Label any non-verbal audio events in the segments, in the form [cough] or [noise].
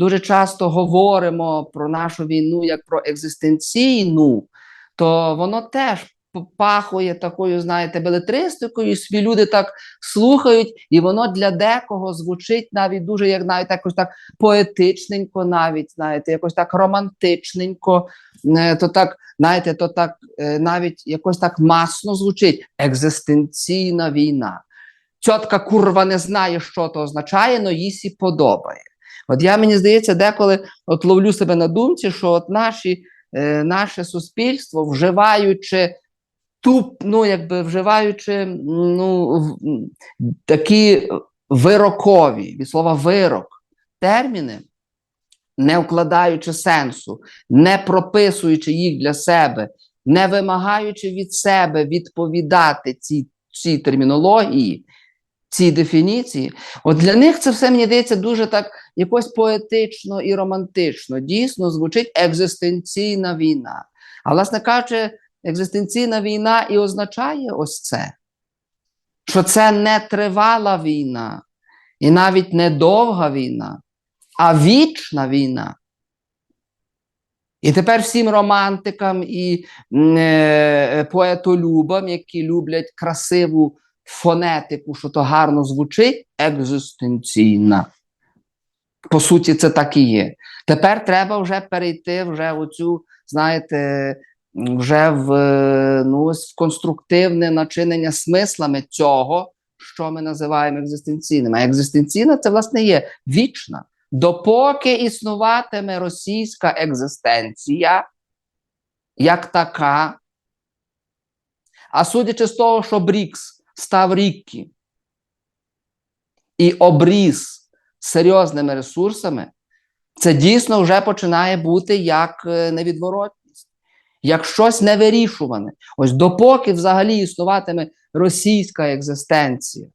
дуже часто говоримо про нашу війну як про екзистенційну, то воно теж пахує такою, знаєте, белетристикою, собі люди так слухають, і воно для декого звучить навіть дуже, як навіть якось так поетичненько, навіть знаєте, якось так романтичненько, е, то так, знаєте, то так е, навіть якось так масно звучить. Екзистенційна війна. Тьотка курва не знає, що то означає, але їй сі подобає. От я мені здається, деколи от ловлю себе на думці, що от наші, е, наше суспільство, вживаючи туп, ну якби вживаючи ну, такі вирокові від слова вирок терміни, не вкладаючи сенсу, не прописуючи їх для себе, не вимагаючи від себе відповідати цій, цій термінології, цій дефініції, от для них це все мені здається дуже так якось поетично і романтично. Дійсно звучить екзистенційна війна. А власне кажучи, екзистенційна війна і означає ось це, що це не тривала війна, і навіть не довга війна, а вічна війна. І тепер всім романтикам і е, поетолюбам, які люблять красиву фонетику, що то гарно звучить, екзистенційна. По суті, це так і є. Тепер треба вже перейти вже оцю, знаєте, вже в, ну, в конструктивне начинення смислами цього, що ми називаємо екзистенційним. А екзистенційна це, власне, є вічна. Допоки існуватиме російська екзистенція, як така, а судячи з того, що Брікс став ріккі і обріз серйозними ресурсами, це дійсно вже починає бути як е, невідворотність, як щось невирішуване. Ось допоки взагалі існуватиме російська екзистенція,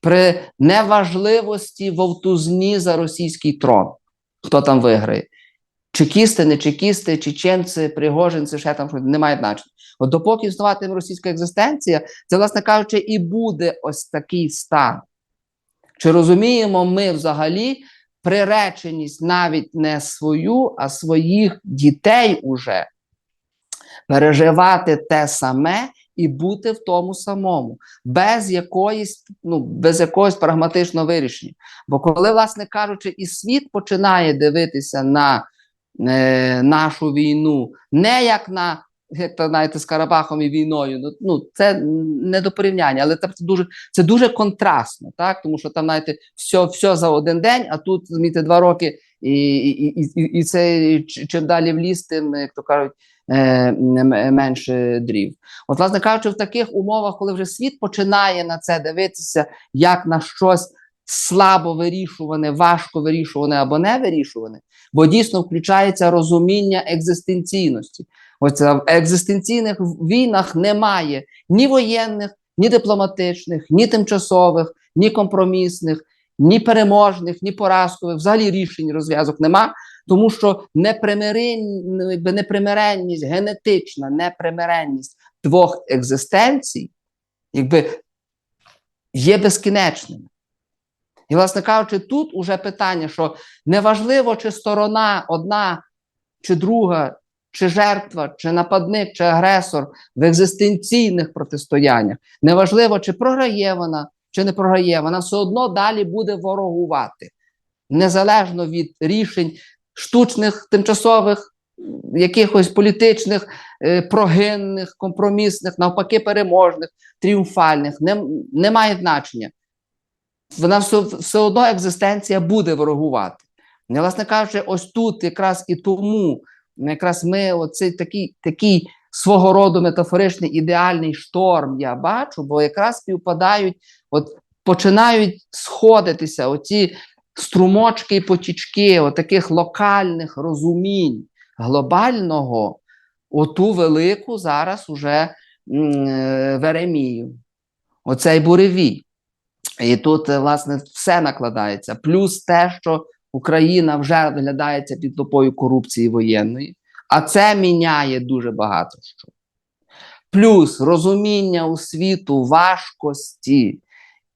при неважливості вовтузні за російський трон, хто там виграє. Чекісти, не чекісти, чеченці, пригожинці, ще там щось не має значення. От допоки існуватиме російська екзистенція, це, власне кажучи, і буде ось такий стан. Чи розуміємо ми взагалі приреченість навіть не свою, а своїх дітей уже переживати те саме і бути в тому самому, без якоїсь, ну, без якогось прагматичного вирішення. Бо коли, власне кажучи, і світ починає дивитися на е, нашу війну, не як на як знаєте, з Карабахом і війною. Ну, ну це не до порівняння, але це дуже це дуже контрастно, так тому що там знаєте, все, все за один день, а тут змійте два роки, і, і, і, і, це чим далі в ліс, тим, як то кажуть, е, менше дрів. От, власне кажучи, в таких умовах, коли вже світ починає на це дивитися, як на щось слабо вирішуване, важко вирішуване або не вирішуване, бо дійсно включається розуміння екзистенційності. Ось в екзистенційних війнах немає ні воєнних, ні дипломатичних, ні тимчасових, ні компромісних, ні переможних, ні поразкових. Взагалі рішень розв'язок нема, тому що непримиренність, генетична непримиренність двох екзистенцій, якби є безкінечними. І, власне кажучи, тут уже питання, що неважливо, чи сторона одна чи друга, чи жертва, чи нападник, чи агресор в екзистенційних протистояннях, неважливо, чи програє вона, чи не програє, вона все одно далі буде ворогувати, незалежно від рішень штучних, тимчасових, якихось політичних, е, прогинних, компромісних, навпаки, переможних, тріумфальних, не, не має значення. Вона все, все одно екзистенція буде ворогувати. І, власне кажучи, ось тут якраз і тому якраз ми оцей такий, такий свого роду метафоричний ідеальний шторм я бачу, бо якраз співпадають, от починають сходитися оці струмочки і потічки, от таких локальних розумінь глобального, оту велику зараз уже е, Веремію, оцей буревій. І тут, е, власне, все накладається. Плюс те, що Україна вже виглядається під лупою корупції воєнної, а це міняє дуже багато що. Плюс розуміння у світу важкості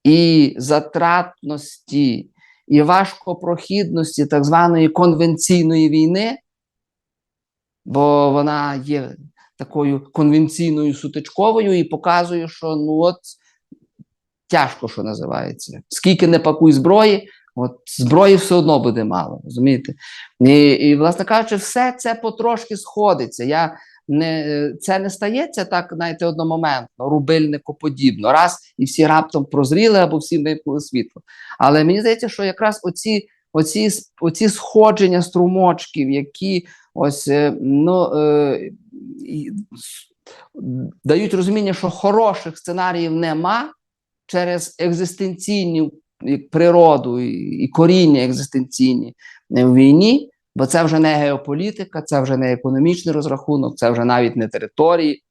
і затратності і важкопрохідності так званої конвенційної війни, бо вона є такою конвенційною сутичковою і показує, що ну от тяжко, що називається. Скільки не пакуй зброї, от зброї все одно буде мало. розумієте? І, і власне кажучи, все це потрошки сходиться. Я не, Це не стається так, знаєте, одномоментно, рубильникоподібно. Раз і всі раптом прозріли або всі вимкнули світло. Але мені здається, що якраз оці, оці, оці сходження струмочків, які ось е, ну, е, дають розуміння, що хороших сценаріїв нема через екзистенційну природу і, коріння екзистенційні в війні. Бо це вже не геополітика, це вже не економічний розрахунок, це вже навіть не території.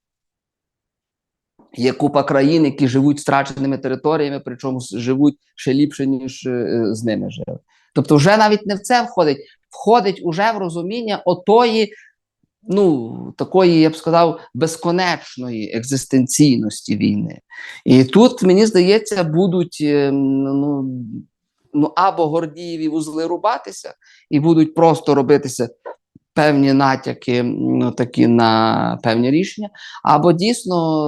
Є купа країн, які живуть страченими територіями, причому живуть ще ліпше, ніж е, з ними жили. Тобто, вже навіть не в це входить, входить уже в розуміння отої, ну, такої, я б сказав, безконечної екзистенційності війни. І тут, мені здається, будуть е, ну, ну або Гордієві вузли рубатися, і будуть просто робитися певні натяки ну, такі на певні рішення, або дійсно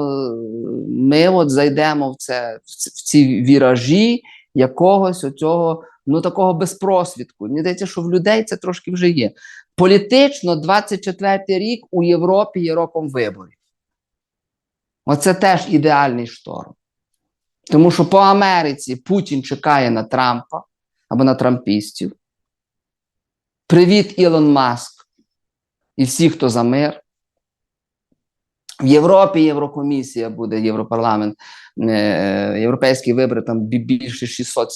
ми от зайдемо в це в ці віражі якогось оцього, ну такого безпросвідку. Мені здається, що в людей це трошки вже є. Політично 24-й рік у Європі є роком виборів. Оце теж ідеальний шторм. Тому що по Америці Путін чекає на Трампа або на трампістів. Привіт, Ілон Маск і всі, хто за мир. В Європі Єврокомісія буде Європарламент, європейські вибори, там більше 600-700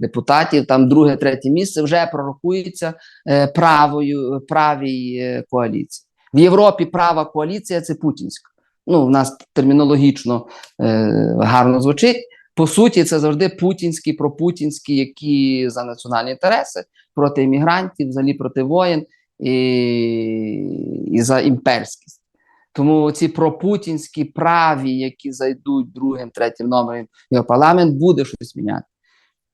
депутатів. Там друге, третє місце вже пророкується е, правою правій е, коаліції. В Європі права коаліція це путінська. Ну, в нас термінологічно гарно звучить. По суті, це завжди путінські, пропутінські, які за національні інтереси проти іммігрантів, взагалі проти воєн і, і за імперськість. Тому ці пропутінські праві, які зайдуть другим, третім номером його парламент, буде щось міняти.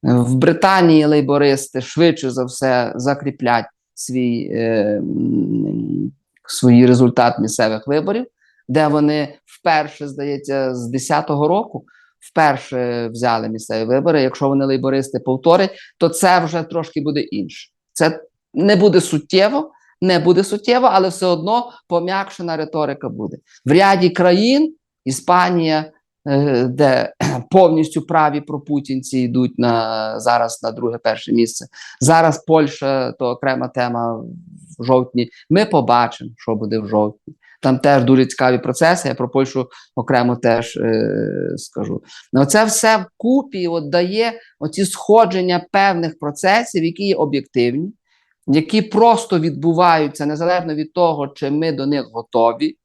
В Британії лейбористи швидше за все закріплять свій, е, свій результат місцевих виборів, де вони вперше, здається, з 10-го року вперше взяли місцеві вибори. Якщо вони лейбористи повторять, то це вже трошки буде інше. Це не буде суттєво, не буде суттєво, але все одно пом'якшена риторика буде. В ряді країн Іспанія, е, де [clears throat] повністю праві пропутінці йдуть на зараз на друге перше місце. Зараз Польща то окрема тема в жовтні. Ми побачимо, що буде в жовтні. Там теж дуже цікаві процеси. Я про Польщу окремо теж е, скажу. Ну, це все вкупі от дає оці сходження певних процесів, які є об'єктивні, які просто відбуваються незалежно від того, чи ми до них готові.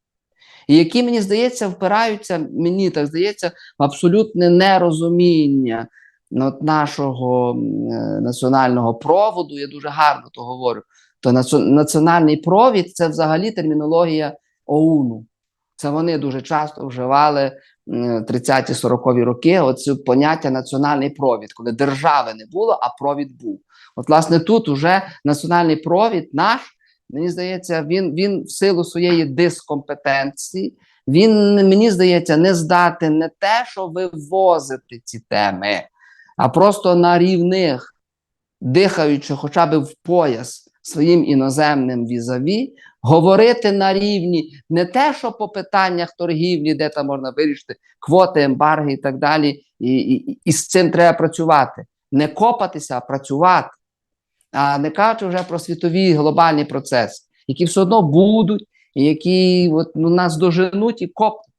І які, мені здається, впираються, мені так здається, в абсолютне нерозуміння от нашого е, національного проводу. Я дуже гарно то говорю. То національний провід це взагалі термінологія ОУНу. Це вони дуже часто вживали 30-40-ві роки оце поняття національний провід, коли держави не було, а провід був. От, власне, тут уже національний провід наш, мені здається, він він в силу своєї дискомпетенції, він, мені здається, не здатен не те, що вивозити ці теми, а просто на рівних, дихаючи хоча б в пояс своїм іноземним візаві, говорити на рівні не те, що по питаннях торгівлі, де там можна вирішити квоти, ембарги і так далі, і, і, і з цим треба працювати. Не копатися, а працювати, а не кажучи вже про світові глобальні процеси, які все одно будуть, і які от, ну, нас доженуть і копнуть.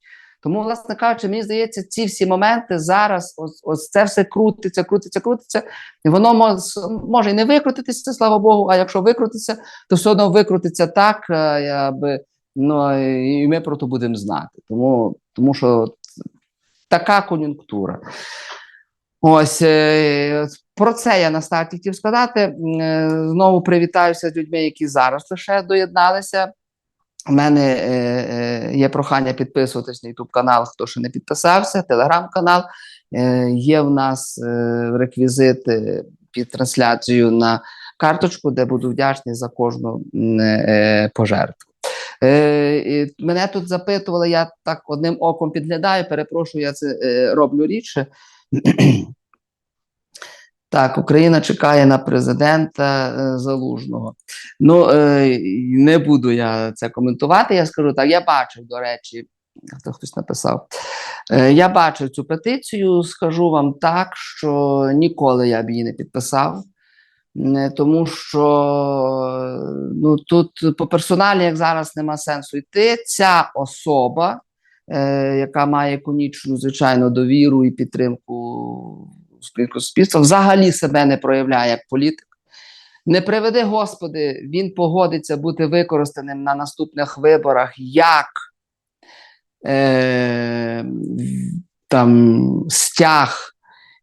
Тому, власне кажучи, мені здається, ці всі моменти зараз ось, ось це все крутиться, крутиться, крутиться. І воно може, і не викрутитися, слава Богу. А якщо викрутиться, то все одно викрутиться так, е, аби ну, і ми про то будемо знати. Тому, Тому що така кон'юнктура. Ось е, про це я на старті хотів сказати. Е, знову привітаюся з людьми, які зараз лише доєдналися. У мене е, е, є прохання підписуватись на YouTube канал, хто ще не підписався, телеграм-канал. Е, Є в нас е, реквізити під трансляцією на карточку, де буду вдячний за кожну м, е, пожертву. Е, мене тут запитували, я так одним оком підглядаю, перепрошую, я це е, роблю рідше. Так, Україна чекає на президента е, Залужного. Ну, е, не буду я це коментувати. Я скажу так: я бачив, до речі, хто хтось написав. Е, я бачив цю петицію, скажу вам так, що ніколи я б її не підписав. Тому що ну, тут по персоналі, як зараз, нема сенсу йти. Ця особа, яка має конічну, звичайно, довіру і підтримку українського суспільства, взагалі себе не проявляє як політик. Не приведи, Господи, він погодиться бути використаним на наступних виборах як е, там, стяг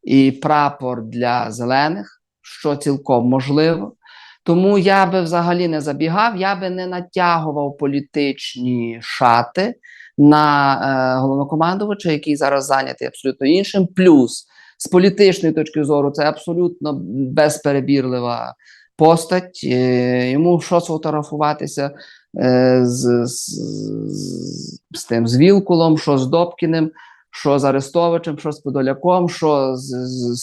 і прапор для зелених, що цілком можливо. Тому я би взагалі не забігав, я би не натягував політичні шати на е, головнокомандувача, який зараз зайнятий абсолютно іншим. Плюс з політичної точки зору це абсолютно безперебірлива постать. Е, йому що сфотографуватися е, з, з, з, тим з Вілкулом, що з Добкіним, що з Арестовичем, що з Подоляком, що з, з,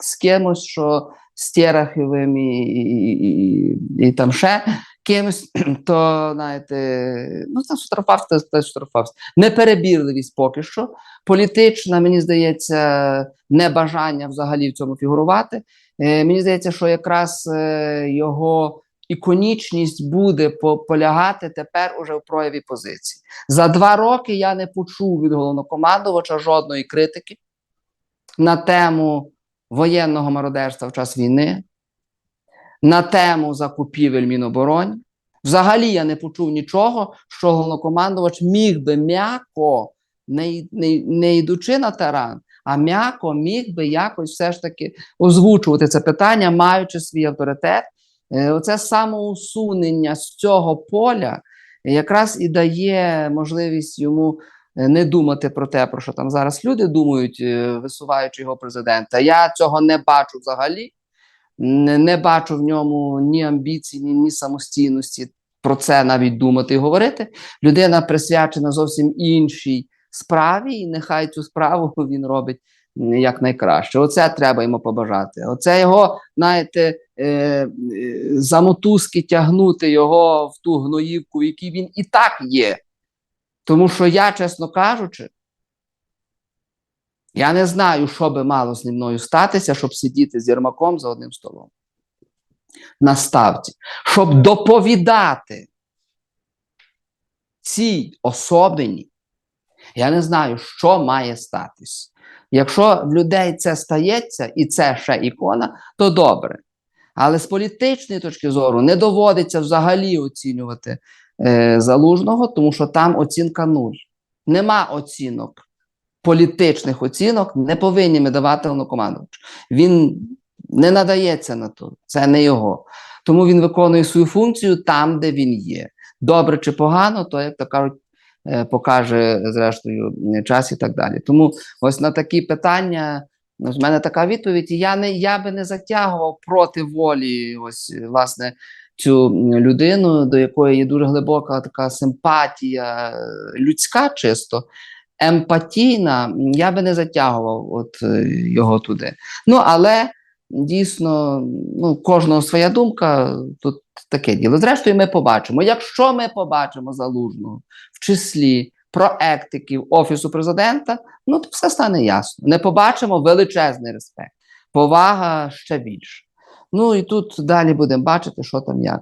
з, кимось, що з Терахівим і, і, і, і там ще кимось, [clears throat] то знаєте, ну там штрафався, то штрафався. Неперебірливість поки що. Політична, мені здається, небажання взагалі в цьому фігурувати. Е, мені здається, що якраз е, його іконічність буде полягати тепер уже в прояві позиції. За два роки я не почув від головнокомандувача жодної критики на тему воєнного мародерства в час війни, на тему закупівель Міноборонь. Взагалі я не почув нічого, що головнокомандувач міг би м'яко, не, не, не йдучи на таран, а м'яко міг би якось все ж таки озвучувати це питання, маючи свій авторитет. Е, Оце самоусунення з цього поля якраз і дає можливість йому е, не думати про те, про що там зараз люди думають, е, висуваючи його президента. Я цього не бачу взагалі. Не, не бачу в ньому ні амбіцій, ні, ні самостійності про це навіть думати і говорити. Людина присвячена зовсім іншій справі, і нехай цю справу [laughs] він робить як найкраще. Оце треба йому побажати. Оце його, знаєте, е, е, за мотузки тягнути його в ту гноївку, в якій він і так є. Тому що я, чесно кажучи, я не знаю, що би мало зі мною статися, щоб сидіти з Єрмаком за одним столом на ставці, щоб доповідати цій особині. Я не знаю, що має статись. Якщо в людей це стається, і це ще ікона, то добре. Але з політичної точки зору не доводиться взагалі оцінювати е, залужного, тому що там оцінка нуль. Нема оцінок політичних оцінок не повинні ми давати головнокомандувачу. Він не надається на то, це не його. Тому він виконує свою функцію там, де він є. Добре чи погано, то, як то кажуть, е, покаже зрештою е, час і так далі. Тому ось на такі питання. ну, з мене така відповідь. і Я не я би не затягував проти волі, ось е, власне цю людину, до якої є дуже глибока така симпатія, е, людська чисто емпатійна, я би не затягував от е, його туди. Ну, але дійсно, ну, кожного своя думка, тут таке діло. Зрештою, ми побачимо. Якщо ми побачимо залужного в числі проектиків Офісу президента, ну то все стане ясно. Не побачимо величезний респект, повага ще більше. Ну і тут далі будемо бачити, що там як.